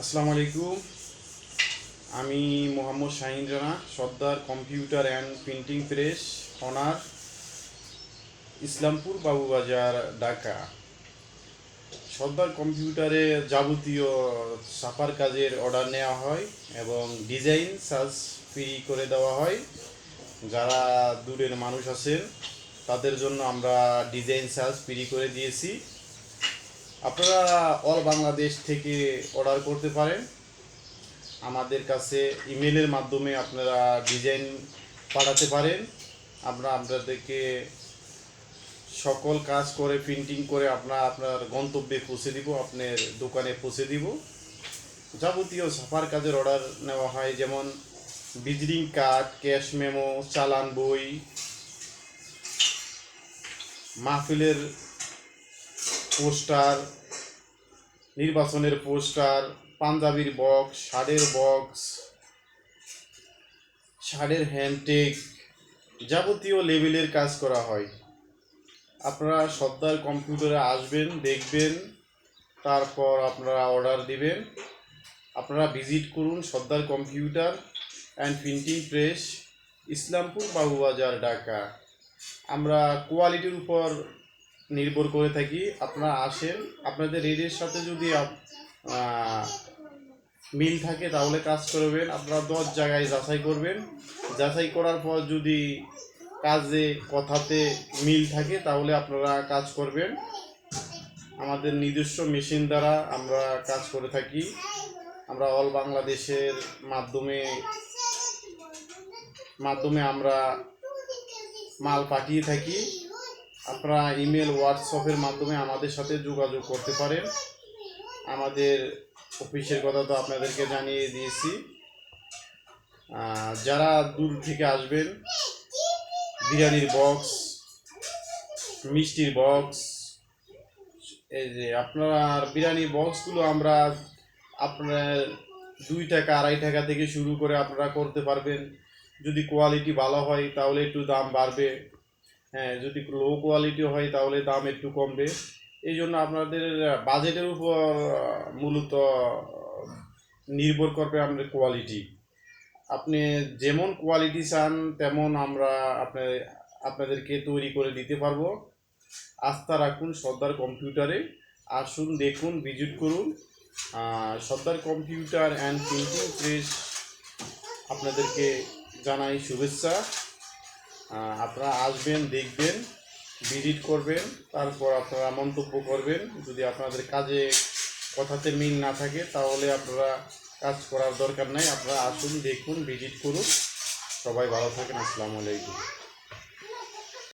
আসসালামু আলাইকুম। আমি Mohammad Shahin Rana, Sardar computer and printing press, owner, Islampur Babubazar, Dhaka. Sardar কম্পিউটারে যাবতীয় ছাপার কাজের অর্ডার নেওয়া হয় এবং ডিজাইন সার্চ ফ্রি করে দেওয়া হয়। যারা দূরের মানুষ আছেন, তাদের জন্য আমরা ডিজাইন সার্চ ফ্রি করে দিয়েছি। আপনারা অল বাংলাদেশ থেকে অর্ডার করতে পারেন। আমাদের কাছে ইমেলের মাধ্যমে আপনারা ডিজাইন পাঠাতে পারেন। আমরা আপনাদেরকে সকল কাজ করে প্রিন্টিং করে আপনার আপনার গন্তব্যে পৌঁছে দিব, আপনার দোকানে পৌঁছে দিব। যাবতীয় সাফার কাজের অর্ডার নেওয়া হয়, যেমন ভিজিটিং কার্ড ক্যাশ মেমো চালান বই, মাহফিলের পোস্টার, নির্বাচনের পোস্টার, পাঞ্জাবির বক্স শার্টের বক্স শার্টের হ্যান্ডটেক যাবতীয় লেভেলের কাজ করা হয়। আপনারা সর্দার কম্পিউটারে আসবেন, দেখবেন, তারপর আপনারা অর্ডার দিবেন। আপনারা ভিজিট করুন Sardar computer and printing press, Islampur Babubazar, Dhaka. আমরা কোয়ালিটির উপর নির্ভর করে থাকি, আপনারা আসেন। আপনাদের রেটের সাথে যদি মিল থাকে তাহলে কাজ করবেন। আপনারা দশ জায়গায় যাচাই করবেন। যাচাই করার পর যদি কাজে, কথাতে মিল থাকে তাহলে আপনারা কাজ করবেন। আমাদের নিজস্ব মেশিন দ্বারা আমরা কাজ করে থাকি। আমরা অল বাংলাদেশের মাধ্যমে মাধ্যমে আমরা মাল পাঠিয়ে থাকি। আপনারা ইমেল হোয়াটসঅ্যাপের মাধ্যমে আমাদের সাথে যোগাযোগ করতে পারেন। আমাদের অফিসের কথা তো আপনাদেরকে জানিয়ে দিয়েছি। যারা দূর থেকে আসবেন, বিরিয়ানির বক্স মিষ্টির বক্স এই যে আপনার বিরিয়ানির বক্সগুলো আমরা আপনার দুই টাকা, আড়াই টাকা থেকে শুরু করে আপনারা করতে পারবেন। যদি কোয়ালিটি ভালো হয়, তাহলে একটু দাম বাড়বে। হ্যাঁ যদি লো কোয়ালিটি হয় তাহলে দাম একটু কমবে। এই জন্য আপনাদের বাজেটের উপর মূলত নির্ভর করবে আমাদের কোয়ালিটি আপনি যেমন কোয়ালিটি চান, তেমন আমরা আপনার আপনাদেরকে তৈরি করে দিতে পারব। আস্থা রাখুন সর্দার কম্পিউটারে আসুন, দেখুন ভিজিট করুন। Sardar computer and printing press আপনাদেরকে জানাই শুভেচ্ছা। আপনারা আসবেন, দেখবেন ভিজিট করবেন, তারপর আপনারা মন্তব্য করবেন। যদি আপনাদের কাজে কথাতে মিল না থাকে, তাহলে আপনারা কাজ করার দরকার নাই। আপনারা আসুন, দেখুন ভিজিট করুন। সবাই ভালো থাকেন, আসসালামু আলাইকুম।